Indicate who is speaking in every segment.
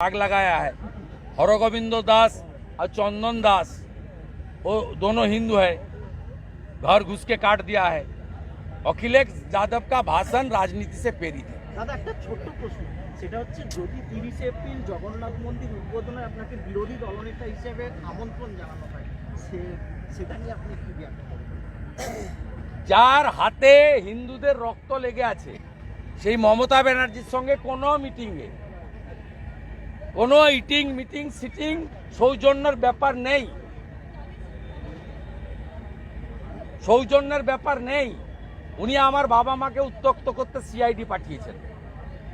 Speaker 1: आग लगाया है हरगोविंद दास और चंदन दास वो दोनों हिंदू है घर घुस के काट दिया है अखिलेश यादव का भाषण राजनीति से प्रेरित है
Speaker 2: দাদা একটা ছোট্ট প্রশ্ন সেটা হচ্ছে যদি তিরিশে এপ্রিল জগন্নাথ মন্দির উদ্বোধনে আপনাকে বিরোধী দলনেতা হিসেবে আমন্ত্রণ জানানো হয় সে সেটা নিয়ে আপনি কি ব্যাখ্যা করবেন
Speaker 1: যার হাতে হিন্দুদের রক্ত লেগে আছে সেই মমতা ব্যানার্জির সঙ্গে কোনো মিটিংয়ে কোনো ইটিং মিটিং সিটিং সৌজন্যের ব্যাপার নেই। সৌজন্যের ব্যাপার নেই। উনি আমার বাবা মাকে উত্তক্ত করতে সিআইডি পাঠিয়েছেন।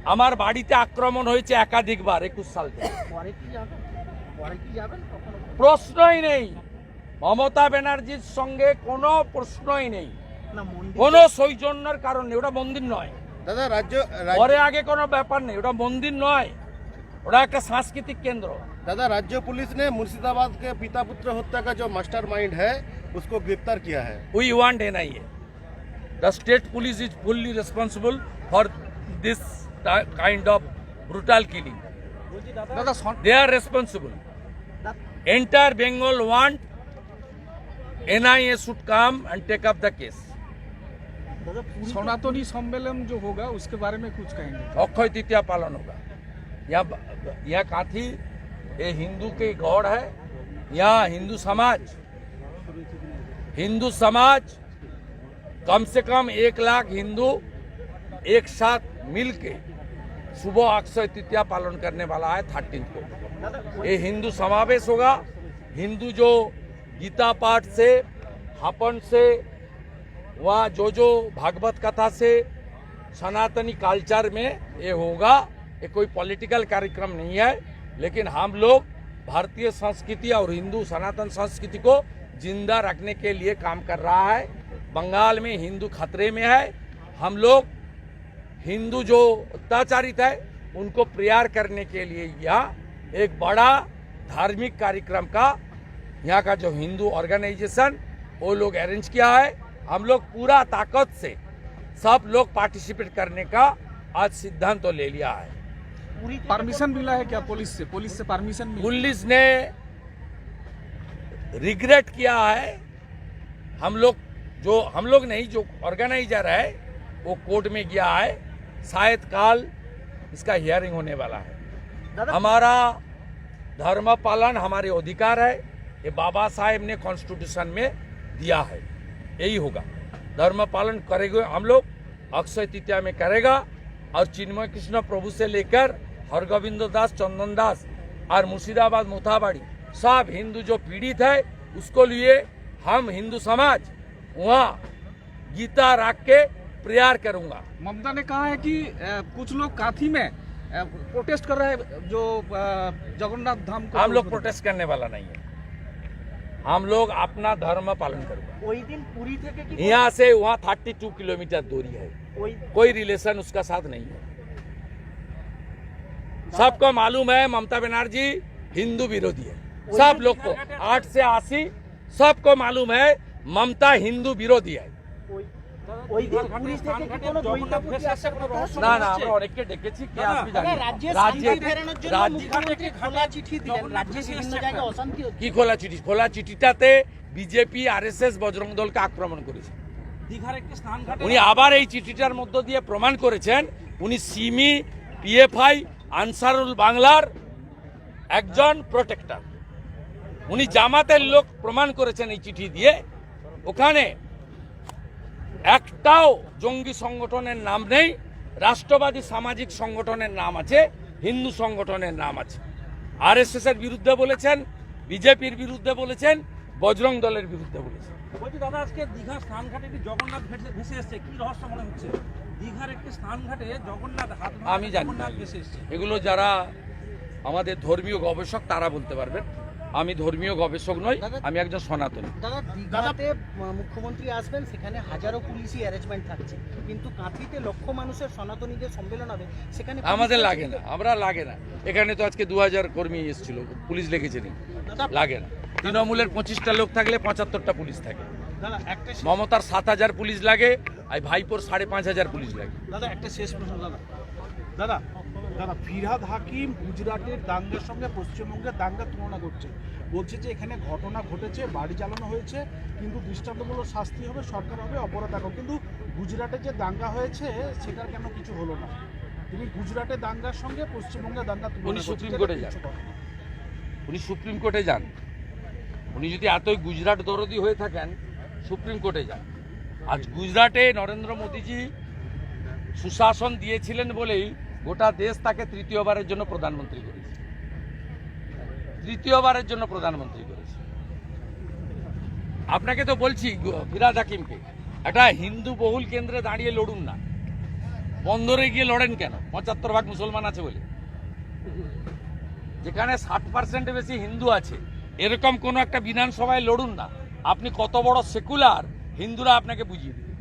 Speaker 1: আমার বাড়িতে আক্রমণ হয়েছে একাধিকবার একুশ সাল থেকে। প্রশ্নই নেই। মমতা ব্যানার্জির সঙ্গে কোনো প্রশ্নই নেই। কোনো সৌজন্যের কারণ নেই। ওটা মন্দির নয়।
Speaker 3: দাদা রাজ্য রাজ্য-
Speaker 1: পরে আগে কোনো ব্যাপার নেই। ওটা মন্দির নয়। ওটা একটা সাংস্কৃতিক কেন্দ্র
Speaker 3: दादा राज्य पुलिस ने मुर्शिदाबाद के पिता पुत्र हत्या का जो मास्टरमाइंड है उसको गिरफ्तार किया है
Speaker 1: we want NIA. The state police is fully responsible for this ti- kind of brutal killing.
Speaker 4: দাদা
Speaker 1: They are responsible.
Speaker 2: The-
Speaker 1: Entire Bengal want NIA should come and take up the case.
Speaker 2: দাদা পুরী
Speaker 4: सनातनी सम्मेलन जो होगा उसके बारे में कुछ कहेंगे
Speaker 1: अक्षय तृतीया पालन होगा यह यह काथी ये हिंदू के गौड़ है यहाँ हिंदू समाज। हिंदू समाज, कम से कम एक लाख हिंदू एक साथ मिलके सुबह अक्षय तृतीया पालन करने वाला है थर्टीन को। ये हिंदू समावेश होगा। हिंदू जो गीता पाठ से, हपन से वहाँ जो जो भागवत कथा से, सनातनी कल्चर में ये होगा। ये कोई पॉलिटिकल कार्यक्रम नहीं है, लेकिन हम लोग भारतीय संस्कृति और हिंदू सनातन संस्कृति को ज़िंदा रखने के लिए काम कर रहा है। बंगाल में हिंदू खतरे में है। हम लोग हिंदू जो अत्याचारित है, उनको प्रयार करने के लिए यह एक बड़ा धार्मिक कार्यक्रम का, यहाँ का जो हिंदू ऑर्गेनाइजेशन, वो लोग अरेंज किया है। हम लोग पूरा ताकत से सब लोग पार्टिसिपेट करने का आज सिद्धांत तो ले लिया है।
Speaker 4: परमिशन मिला है क्या पुलिस से? पुलिस से परमिशन मिला?
Speaker 1: पुलिस ने रिग्रेट किया है। हम लोग जो हम लोग नहीं जो ऑर्गेनाइजर है वो कोर्ट में गया है। शायद काल इसका हियरिंग होने वाला है। हमारा धर्म पालन हमारे अधिकार है। ये बाबा साहेब ने कॉन्स्टिट्यूशन में दिया है। यही होगा। धर्म पालन करेंगे हम लोग अक्षय तृतीया में करेगा। और चिन्मय कृष्ण प्रभु से लेकर हरगोविंद दास चंदन दास और मुर्शिदाबाद मोथाबाड़ी सब हिंदू जो पीड़ित है उसको लिए हम हिंदू समाज वहाँ गीता रख के प्रेयर करूँगा।
Speaker 4: ममता ने कहा है कि कुछ लोग काथी में प्रोटेस्ट कर रहे हैं जो जगन्नाथ धाम को
Speaker 1: हम लोग प्रोटेस्ट करने वाला नहीं है। हम लोग अपना धर्म पालन करूँगा। यहाँ से वहाँ थर्टी टू किलोमीटर दूरी है। कोई रिलेशन उसका साथ नहीं है। सबको मालूम है ममता बनर्जी हिंदू विरोधी है। सब लोग को आठ से आशी सबको मालूम है ममता हिंदू विरोधी है।
Speaker 2: ওই দিন পুরী থেকে কি কোনো দৈতাপতি আসার কথা
Speaker 1: না না আমরা অনেককে ডেকেছি কে আসবে জানি
Speaker 2: রাজ্যে
Speaker 1: রাজ্যে
Speaker 2: ফেরানোর জন্য মুখ্যমন্ত্রী খোলা চিঠি দিলেন। রাজ্যে বিভিন্ন জায়গায় অশান্তি হচ্ছে।
Speaker 1: কি খোলা চিঠি? খোলা চিঠিটাতে বিজেপি আরএসএস বজরং দলকে আক্রমণ করেছে। উনি আবার এই চিঠিটার মধ্য দিয়ে প্রমাণ করেছেন উনি সিমি পিএফআই আনসারুল বাংলার একজন প্রোটেক্টর। উনি জামাতের লোক প্রমাণ করেছেন এই চিঠি দিয়ে। ওখানে একটাও জঙ্গি সংগঠনের নাম নেই রাষ্ট্রবাদী সামাজিক সংগঠনের নাম আছে হিন্দু সংগঠনের নাম আছে। আরএসএস এর বিরুদ্ধে বলেছেন বিজেপির বিরুদ্ধে বলেছেন বজরং দলের বিরুদ্ধে বলেছেন।
Speaker 5: বলছি দাদা আজকে দীঘা স্নানঘাটে একটি জগন্নাথ ভেসে এসছে। কি রহস্য মনে হচ্ছে? দীঘার একটি স্নানঘাটে জগন্নাথ হাত
Speaker 1: আমি জানি। এগুলো যারা আমাদের ধর্মীয় গবেষক তারা বলতে পারবেন। আমি ধর্মীয় গবেষক নই আমি একজন সনাতন।
Speaker 2: দাদা দীঘাতে আহ, মুখ্যমন্ত্রী আসবেন সেখানে হাজারো পুলিশি অ্যারেঞ্জমেন্ট থাকছে। কিন্তু কাঁথিতে লক্ষ মানুষের সনাতনীদের সম্মেলন হবে সেখানে
Speaker 1: আমাদের লাগে না আমরা লাগে না। এখানে তো আজকে দু হাজার কর্মী এসেছিল পুলিশ লেগেছে নি
Speaker 2: দাদা
Speaker 1: লাগে না। তৃণমূলের পঁচিশটা লোক থাকলে পঁচাত্তরটা পুলিশ থাকে।
Speaker 2: দাদা
Speaker 1: মমতার সাত হাজার পুলিশ লাগে আর ভাইপোর সাড়ে পাঁচ হাজার পুলিশ লাগে।
Speaker 2: দাদা একটা শেষ প্রশ্ন দাদা। দাদা
Speaker 6: দাদা ফিরহাদ হাকিম গুজরাটের দাঙ্গার সঙ্গে পশ্চিমবঙ্গের দাঙ্গা তুলনা করছে। বলছে যে এখানে ঘটনা ঘটেছে বাড়ি চালানো হয়েছে কিন্তু দৃষ্টান্তমূলক শাস্তি হবে সরকার হবে অপরাধ দেখো কিন্তু গুজরাটে যে দাঙ্গা হয়েছে সেটার কেন কিছু হলো না? তিনি গুজরাটের দাঙ্গার সঙ্গে পশ্চিমবঙ্গের দাঙ্গা তুলনা
Speaker 1: উনি সুপ্রিম কোর্টে যান। উনি সুপ্রিম কোর্টে যান। উনি যদি এতই গুজরাট দরদি হয়ে থাকেন সুপ্রিম কোর্টে যান। আজ গুজরাটে নরেন্দ্র মোদীজি সুশাসন দিয়েছিলেন বলেই গোটা দেশ তাকে তৃতীয়বারের জন্য প্রধানমন্ত্রী করেছে। তৃতীয়বারের জন্য প্রধানমন্ত্রী করেছে। আপনাকে তো বলছি ফিরাদ হাকিমকে, একটা হিন্দু বহুল কেন্দ্রে দাঁড়িয়ে লড়ুন না। বন্দরে গিয়ে লড়েন কেন? পঁচাত্তর ভাগ মুসলমান আছে বলে। যেখানে ষাট পার্সেন্ট বেশি হিন্দু আছে, এরকম কোনো একটা বিধানসভায় লড়ুন না। আপনি কত বড় সেকুলার, হিন্দুরা আপনাকে বুঝিয়ে দেবে।